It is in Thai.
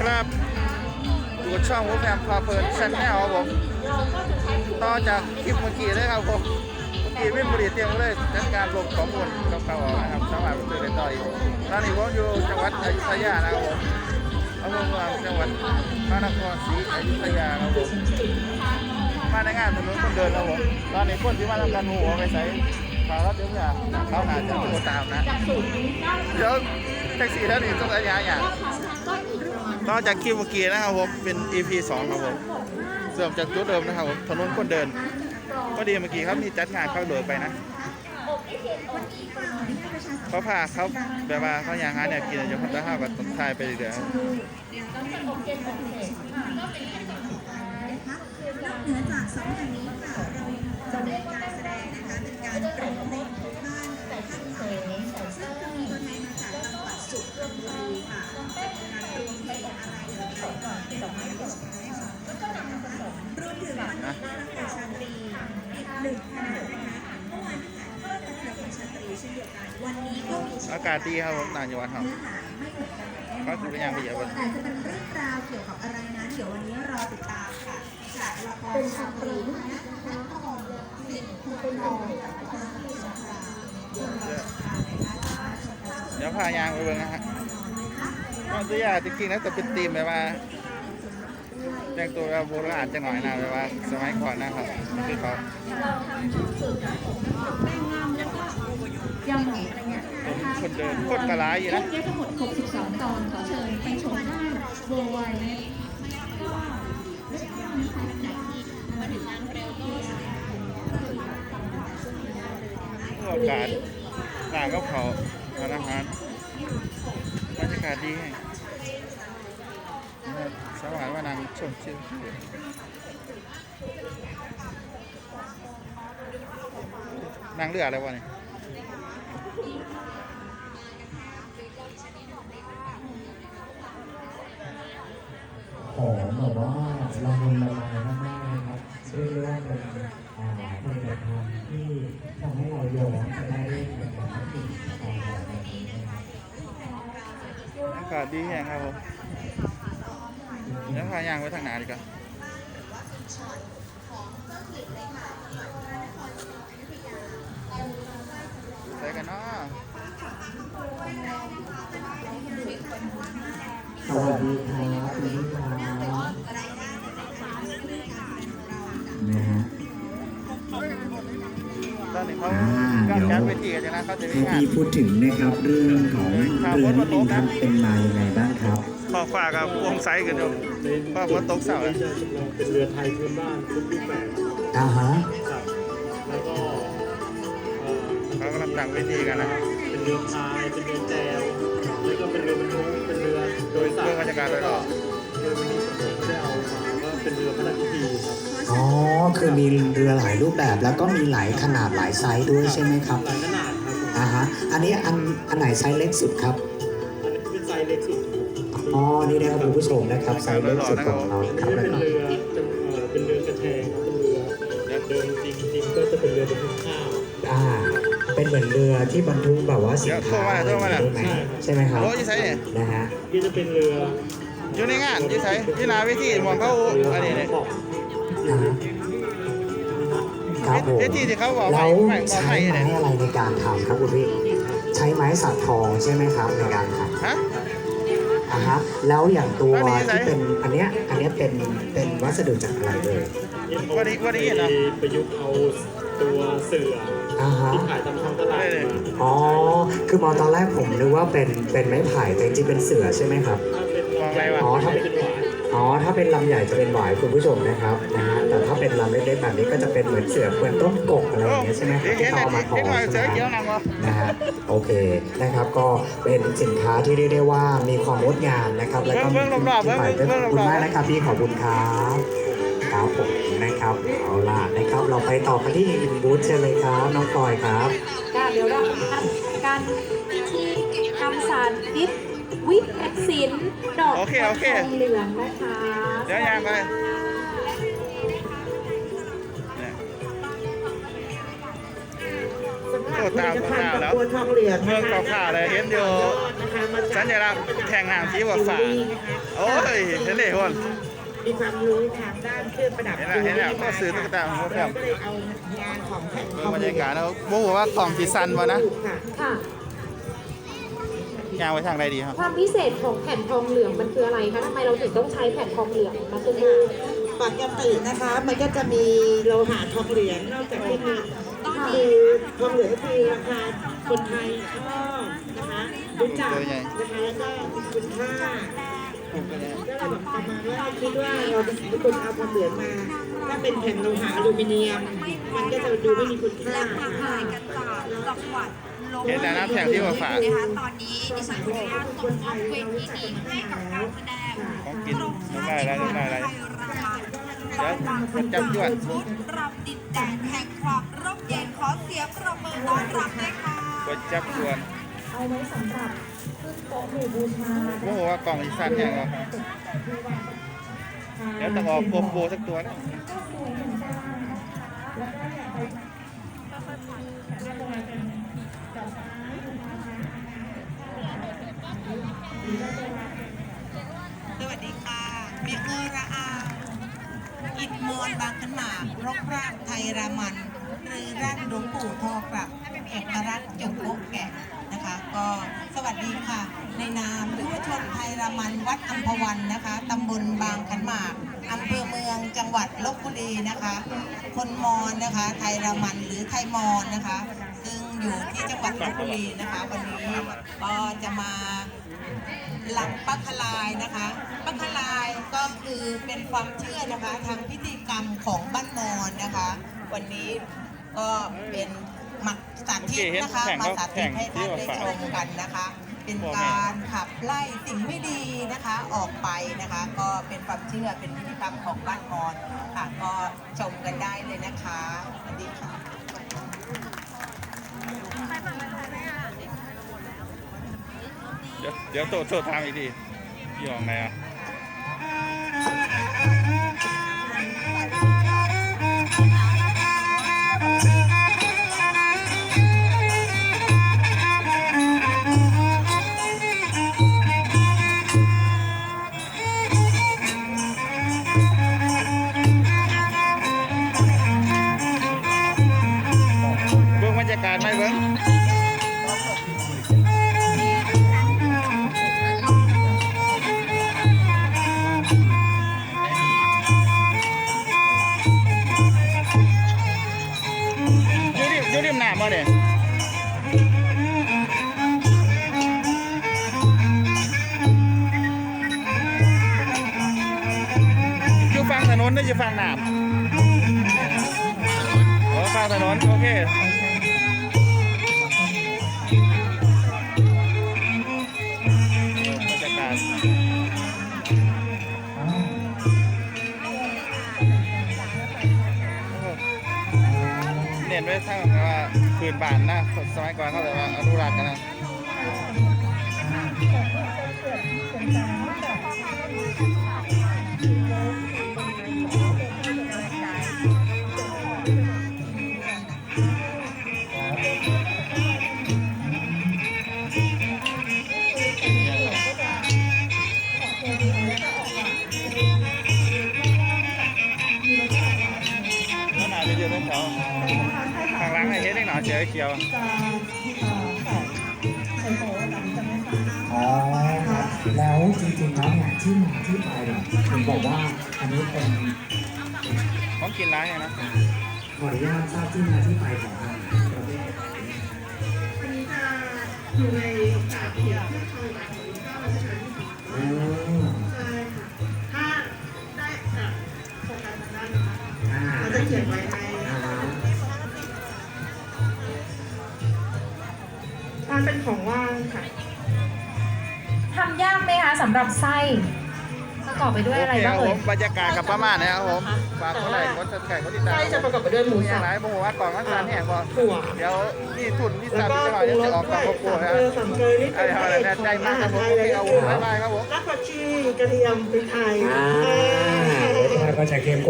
ครับอยู่กับช่องวูแฟมพาเพลินชแนลครับผมต่อจากคลิปเมื่อกี้เลยครับผมเมื่อกี้ไม่บริเตียมเลยจัดการลงข้อมูลเก่าๆนะครับสามารถไปดูได้ต่ออีกตอนนี้ผมอยู่จังหวัดอยุธยานะครับผมอำเภอเมืองจังหวัดพระนครศรีอยุธยาครับผมมาในงานถนนคนเดินครับผมตอนนี้คนที่มาทำการหัวไปใส่ขาวรถเดี๋ยวเนี่ยเขาหาจะโทรตามนะเดี๋ยวแท็กซี่ท่านนี้ต้องระยะอย่าง ต่อจากคลิปเมื่อกี้นะครับผมเป็น EP 2ครับผมเริ่มจากจุดเดิมนะครับผมถนนคนเดิน ก็ดีเมื่อกี้ครับมีจัดงานเข้าโดยไปนะเขาพาเขาแบบว่าเขาอยางหาเนี่ยกินอยู่คนละห้ากับต้นทายไปเรื่อยๆนอกเหนือจากสองแห่างนี้ค่ะเรายังากาศดีครับผมต่างจังหวัดครับก็คือเป็นอย่างเอียดวันแต่จะเป็นเรื่องราวเกี่ยวกับอะไรนั้นเดี๋ยววันนี้รอติดตามค่ะจากละครชาตรีนะนักทองสิคุณทองกับพระพิสงครามเดี๋ยวพาไปนะคะเดี๋ยวพายางไปเบิ่งนะฮะก็ตัวอย่างจริงๆแล้วจะเป็นธีมแบบว่าแต่งตัวแบบโบราณจังหน่อยนะแบบว่า สมัยก่อนนะครับนี่คือเขายำหมูอะไรเงี้ยนะ คนเดินคนกระไรอยู่เรื่นะองทั้งหมด 62 ตอนขอเชิญไปชมได้เวอร์ไวก็ไม่ใช่ว่ามีใครจากที่มาถึงงานเร็วก็อกาศต่างกับเขาอาหารบรรยากาศดีแฮงนะครัสวรรค์ว่านางชมชื่อนั่งเรืออะไรวะเนี่ย หอมแบบว่าละมุนละไมมากๆเลยครับเรียกได้ว่าเป็นอ่าผลิตภัณฑ์ที่ทำให้เราโย้อนไปได้เหมือนกับที่องเราแบบนี้อากาศดีแฮงครับผมเดี๋ยวพายางไปทางไหนดีกว่าใส่กันเนาะสวัสดีครับคุณผู้ชม การเดี๋ยวจัดเวทีกันอย่างนั้นเขาจะมีถ้างาน พี่พูดถึงนะครับเรื่องของเรือนี่เองครับเป็นมายังไงบ้างครับขอบฟ้ากับวงไซกันอยู่ฟ้าฝนตกเสาร์ที่จะจำลองเป็นเรือไทยพื้นบ้านทุกรูปแบบอ่าฮะครับแล้วก็เอ่อเขากำลังตั้งเวทีกันนะ เป็นเรือพายเป็นเรือแจวแล้วก็เป็นเรือบรรทุกเป็นเรือโดยสารเรื่องบรรยากาศโดยรอบโดยวันนี้ผมไม่ได้เอามาว่าเป็นเรือพระราชพิธีครับ อ๋อคือมีเรือหลายรูปแบบ แล้วก็มีหลายขนาดหลายไซส์ด้วยใช่ไหมครับหลายขนาดครับผมอ่าฮะอันนี้อันอันไหนไซส์เล็กสุดครับอันนี้เป็นไซส์เล็กสุดครับอ๋อนี่นะครับคุณผู้ชมนะครับไซส์เล็กสุดของเราอันคนี้รับเป็นแล้วก็เรือจำเอ่อเป็นเรือกระแชงครับเป็นเรือเดิมจริงๆก็จะเป็นเรือบรรทุกข้าวอ่าเป็นเหมือนเรือที่บรรทุกแบบว่าสินค้าอะไรอย่างนี้ได้ไหมใช่ไหมครับโอ้ยใส่เนี่ยนะฮะที่จะเป็นเรืออยู่ในงานยี่ใส่ยี่นาเวทีหมอนเขาอันนี้เนี่ยอ่าฮะ ครับผมเวทีที่เขาบอกแล้ไม่วไม่บอกใช้ไม่ไม้เนี่ยอะไรในการทำครับคุณพี่ใช้ไม้สักทองใช่ไหมครับในการทำฮะอ่าฮะแล้วอย่างตัวอันนี้ใช้ที่เป็นอันเนี้ยอันเนี้ยเป็นเป็นวัสดุจากอะไรเลยวันนี้วันนี้เห็นเหรอประยุกต์เอาตัวเสืออ่าฮะที่ขายตามท้องตลาดได้เลยมาอ๋อคือมองตอนแรกผมนึกว่าเป็นเป็นไม้ไผ่แต่จริงๆเป็นเสือใช่ไหมครับถ้าเป็นมองไงวะอ๋อถ้าเป็นเป็นหวาย อ๋อถ้าเป็นลำใหญ่จะเป็นหวายคุณผู้ชมนะครับนะฮะแต่ถ้าเป็นลำเล็กๆแบบนี้ก็จะเป็นเหมือนเสือเหมือนต้นกกอะไรอย่างเงี้ยใช่ไหมครับเห็นที่เห็นเขาเอามาทอเห็นหน่อยใช่เสือไหมเขียวครับนางวะนะฮะโอเคนะครับก็เป็นสินค้าที่เรียกได้ว่ามีความงดงามนะครับ แล้วก็มีที่ที่หมายเป็นขอบคุณมากนะครับพี่ขอบคุณครับครับผมนะครับเอาล่ะนะครับ เราไปต่อกันที่อีกหนึ่งบูธเชิญเลยครับน้องปอยครับ การเดี๋ยวเราทำการพิธีทำสารดิบ วิทย์ศิลป์ดอกโอเคโอเค ทองเหลืองนะคะเดี๋ยวยางไปเนี่ย สำหรับโอ้ตามข่าวแล้วตัวทองเหลืองเมืองข่าวๆเลยเห็นอยู่สัญลักษณ์แข่งน้ำสีฟ้าฟ้าโอ้ยเห็นเลยคน มีความรู้ทางด้านเครื่องประดับเห็นแล้วเห็นแล้วก็ซื้อตุ๊กตาของผมครับก็เลยเอางานของแผ่นทเบิ่องงบรรยากาศแล้วบ่ฮู้ว่าของสีสันบ่นะ ค่ะ ค่ะ ย่างไว้ทางใดดีครับ ความพิเศษของแผ่นทองเหลืองมันคืออะไรคะทำไมเราถึงต้องใช้แผ่นทองเหลืองมาขึ้นมาปกตินะคะ มันก็จะมีโลหะทองเหลืองนอกจากที่มีคือทองเหลืองก็คือราคาคนไทยชอบนะคะรู้จักนะคะแล้วก็มีคุณค่าก็เลยแบบประมาณว่าคิดว่าเราเป็นคนเอาทองเหลืองมาถ้าเป็นแผ่นโลหะอลูมิเนียม มันก็จะดูไม่มีคุณค่าทักทายกันจาก จังหวัดลบเห็นแต่น้ำแข็งที่ฟ้าฟ้านะคะตอนนี้ดิฉันขออนุญาตส่งมอบเวทีนี้ให้กับการแสดงของกินน้ำลายไหลน้ำลายไหลเดี๋ยวมันจับยวนชุดรำดินแดนแห่งความร่มเย็นขอเสียงปรบมือต้อนรับด้วยค่ะกดจับชวนเอาไว้สำหรับขึ้นโต๊ะหมู่บูชาบ่ฮู้ว่ากล่องสีสันแห้งบ่เดี๋ยวต้องออกโกโปรสักตัวนะ รกร่างไทยรามัน หรือร่างหลวงปู่ทอกลับเอกรัตน์จงโกแกะนะคะ ก็สวัสดีค่ะ ในนามยุวชนไทยรามันวัดอัมพวันนะคะตำบลบางขันหมากอำเภอเมืองจังหวัดลบบุรีนะคะ คนมอญนะคะ ไทยรามันหรือไทยมอญนะคะ ซึ่งอยู่ที่จังหวัดลบบุรีนะคะ วันนี้ก็จะมา หลังปักคลายนะคะปักคลายก็คือเป็นความเชื่อนะคะทางพิธีกรรมของบ้านมอญนะคะ วันนี้ก็เป็นหมักสาธิตนะคะมาสาธิตให้ท่านได้ชมกันนะคะ เป็นการขับไล่สิ่งไม่ดีนะคะออกไปนะคะ ก็เป็นความเชื่อเป็นพิธีกรรมของบ้านมอญค่ะก็ชมกันได้เลยนะคะสวัสดีค่ะ เดี๋ยวเดี๋ยวโทษโทษทางอีกทีพี่ออกไงอะ นนหรือยู่ฝั่งน้ำโอ้ฝั่งถนนโอเคบรรยากาศเน้นไว้ทั้งว่าคืนบานนะสมัยก่อนเขาเลยว่าอนุรักษ์กันนะ หนาเขียวเขียวอ๋อครับแล้วจริงๆแล้วเนี่ยที่มาที่ไปเนี่ยถึงบอกว่าอันนี้เป็นของกินร้านเนี่ยนะขออนุญาตทราบที่มาที่ไปของทางประเทศอันนี้จะอยู่ในกาสตร์เขียน ประกอบไปด้วยอะไรโอเคคบ้างรับผเอ่ยมบรรยากาศกับประมาณนี้ครับผมฝากคนไหนกดติดตามกดติดตามไส้จะประกอบไปด้วยหมูมีสัอะบไรบ่ฮู้ว่ากล่องมันสั่นแห้งบ่ถั่วเดี๋ยวนี่ทุนนี่แล้สั่วนก็จะหน่อยปรุเดี๋ยวงรจะสออกด้กล่วองยโกโก้สามฮะเกลือสามเกลือนี่ไอ้เป็นเท่าพระนั้นเอกแน่ใจของมากอาครับหารผมไทยโอเลยเคเอานะบ๊ายบายครับผมรากผักชีกระเทียมพริกไทยอ่าเออรสชาติก็จะเข้มข้น